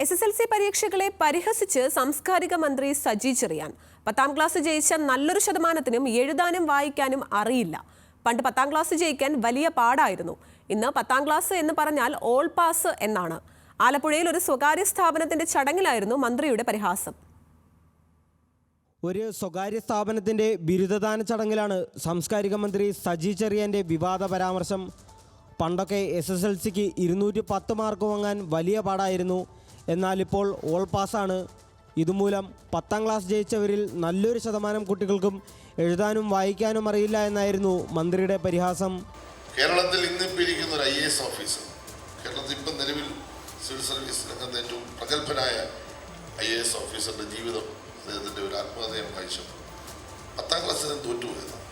S S L C പരീക്ഷകളെ പരിഹസിച്ച് സാംസ്കാരിക മന്ത്രി സജി ചെറിയാൻ. പത്താം ക്ലാസ് ജയിച്ച നല്ലൊരു ശതമാനത്തിനും എഴുതാനും വായിക്കാനും അറിയില്ല. പണ്ട് പത്താം ക്ലാസ് ജയിക്കാൻ വലിയ പാടായിരുന്നു. ഇന്ന് പത്താം ക്ലാസ് എന്ന് പറഞ്ഞാൽ ഓൾ പാസ് എന്നാണ്. ആലപ്പുഴയിൽ ഒരു സ്വകാര്യ സ്ഥാപനത്തിന്റെ ചടങ്ങിലായിരുന്നു മന്ത്രിയുടെ പരിഹാസം. ഒരു സ്വകാര്യ സ്ഥാപനത്തിന്റെ ബിരുദദാന ചടങ്ങിലാണ് സാംസ്കാരിക മന്ത്രി സജി ചെറിയാന്റെ വിവാദ പരാമർശം. പണ്ടൊക്കെ എസ് എസ് എൽ സിക്ക് ഇരുന്നൂറ്റി പത്ത് മാർക്ക് വാങ്ങാൻ വലിയ പാടായിരുന്നു. എന്നാൽ ഇപ്പോൾ ഓൾ പാസ്സാണ് ഇതുമൂലം പത്താം ക്ലാസ് ജയിച്ചവരിൽ നല്ലൊരു ശതമാനം കുട്ടികൾക്കും എഴുതാനും വായിക്കാനും അറിയില്ല എന്നായിരുന്നു മന്ത്രിയുടെ പരിഹാസം. കേരളത്തിൽ ഇന്നിപ്പോൾ ഒരു ഐ എസ് ഓഫീസർ കേരളത്തിൽ ഇപ്പം നിലവിൽ സിവിൽ സർവീസ് രംഗത്ത് ഏറ്റവും പ്രഗത്ഭനായ ഐ എ എസ് ഓഫീസറുടെ ജീവിതം അദ്ദേഹത്തിന്റെ ഒരു ആത്മഹത്യം വായിച്ചു പത്താം ക്ലാസ്സിൽ തോറ്റുപോയതാണ്.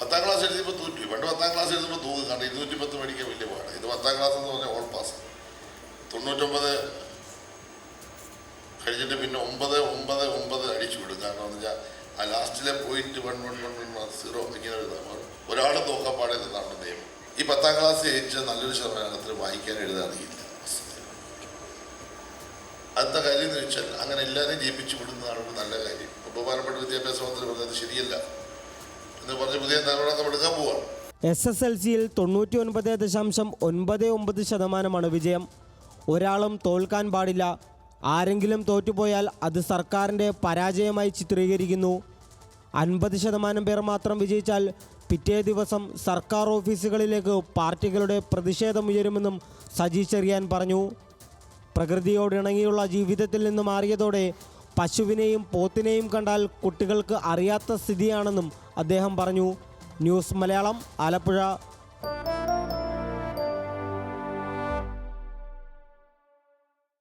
പത്താം ക്ലാസ് എഴുതിയപ്പോൾ തോറ്റു പണ്ട് പത്താം ക്ലാസ് എഴുതുമ്പോൾ തോന്നുന്നു കാരണം ഇരുന്നൂറ്റി പത്ത് മേടിക്കാൻ വലിയ പാടാണ് ഇത് പത്താം ക്ലാസ് എന്ന് പറഞ്ഞാൽ തൊണ്ണൂറ്റൊമ്പത് കഴിഞ്ഞിട്ട് പിന്നെ ഒമ്പത് ഒമ്പത് ഒമ്പത് അടിച്ചു വിടും. കാരണം എന്ന് വെച്ചാൽ ആ ലാസ്റ്റിലെ point one one one one zero ഇങ്ങനെ എഴുതാം ഒരാൾ നോക്കാൻ പാടില്ലെന്നാണ് നിയമം. ഈ പത്താം ക്ലാസ് ജയിച്ച നല്ലൊരു ശതമാനത്തിൽ വായിക്കാൻ എഴുതാറിയില്ല അടുത്ത കാര്യം എന്ന് വെച്ചാൽ അങ്ങനെ എല്ലാവരെയും ജയിപ്പിച്ചു വിടുന്നതാണ് ഒരു നല്ല കാര്യം. ബഹുമാനപ്പെട്ട വിദ്യാഭ്യാസ മന്ത്രി പറഞ്ഞത് ശരിയല്ല. എന്ന് പറഞ്ഞ് പുതിയ നിലപാട് എടുക്കാൻ പോവാണ്. എസ് എസ് എൽ സിയിൽ തൊണ്ണൂറ്റി ഒൻപത് ദശാംശം ഒൻപത് ഒമ്പത് ശതമാനമാണ് വിജയം. ഒരാളും തോൽക്കാൻ പാടില്ല. ആരെങ്കിലും തോറ്റുപോയാൽ അത് സർക്കാരിന്റെ പരാജയമായി ചിത്രീകരിക്കുന്നു. അൻപത് ശതമാനം പേർ മാത്രം വിജയിച്ചാൽ പിറ്റേ ദിവസം സർക്കാർ ഓഫീസുകളിലേക്ക് പാർട്ടികളുടെ പ്രതിഷേധം ഉയരുമെന്നും സജി ചെറിയാൻ പറഞ്ഞു. പ്രകൃതിയോടിണങ്ങിയുള്ള ജീവിതത്തിൽ നിന്ന് മാറിയതോടെ പശുവിനെയും പോത്തിനെയും കണ്ടാൽ കുട്ടികൾക്ക് അറിയാത്ത സ്ഥിതിയാണെന്നും അദ്ദേഹം പറഞ്ഞു. ന്യൂസ് മലയാളം ആലപ്പുഴ.